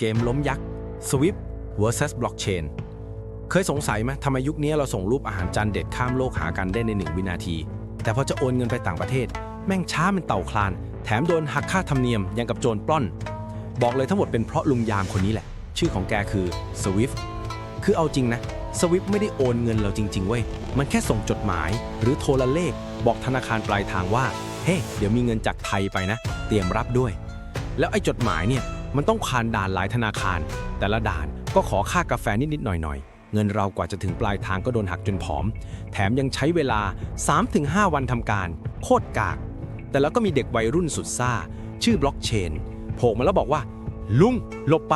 เกมล้มยักษ์ Swift vs Blockchain เคยสงสัยไหมทำไมยุคนี้เราส่งรูปอาหารจานเด็ดข้ามโลกหากันได้ในหนึ่งวินาที แต่พอจะโอนเงินไปต่างประเทศ แม่งช้าเป็นเต่าคลาน แถมโดนหักค่าธรรมเนียมยังกับโจรปล้น บอกเลยทั้งหมดเป็นเพราะลุงยามคนนี้แหละ ชื่อของแกคือ Swift คือเอาจริงนะ Swift ไม่ได้โอนเงินเราจริง ๆ เว้ย มันแค่ส่งจดหมาย หรือโทรเลข บอกธนาคารปลายทางว่า เฮ้เดี๋ยวมีเงินจากไทยไปนะ เตรียมรับด้วย แล้วไอ้จดหมายเนี่ย มันต้องผ่านด่านหลายธนาคาร แต่ละด่านก็ขอค่ากาแฟนิดๆหน่อยๆ เงินเรากว่าจะถึงปลายทางก็โดนหักจนผอม แถมยังใช้เวลา 3-5 วันทำการ โคตรกาก แต่แล้วก็มีเด็กวัยรุ่นสุดซ่า ชื่อบล็อกเชนโผล่มาแล้วบอกว่า ลุงหลบไป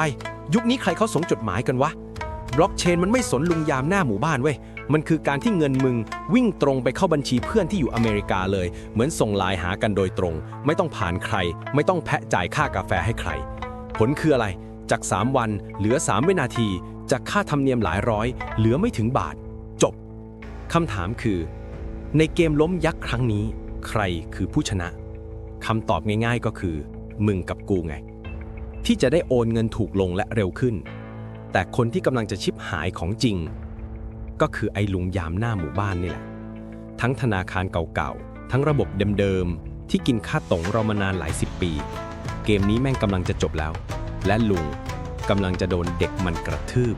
ยุคนี้ใครเขาส่งจดหมายกันวะบล็อกเชนมันไม่สนลุงยามหน้าหมู่บ้านเว้ย มันคือการที่เงินมึงวิ่งตรงไปเข้าบัญชีเพื่อนที่อยู่อเมริกาเลย เหมือนส่งไลน์หากันโดยตรง ไม่ต้องผ่านใคร ไม่ต้องแพะจ่ายค่ากาแฟให้ใคร ผลคืออะไร จาก 3 วันเหลือ 3 วินาที จากค่าธรรมเนียมหลายร้อย เหลือไม่ถึงบาท จบคำถามคือ ในเกมล้มยักษ์ครั้งนี้ ใครคือผู้ชนะคำตอบง่ายๆก็คือ มึงกับกูไง ที่จะได้โอนเงินถูกลงและเร็วขึ้น แต่คนที่กำลังจะชิบหายของจริง ก็คือไอ้ลุงยามหน้าหมู่บ้านนี่แหละ ทั้งธนาคารเก่าๆ ทั้งระบบเดิมๆ ที่กินค่าตงเรามานานหลายสิบปี เกมนี้แม่งกำลังจะจบแล้ว และลุงกำลังจะโดนเด็กมันกระทืบ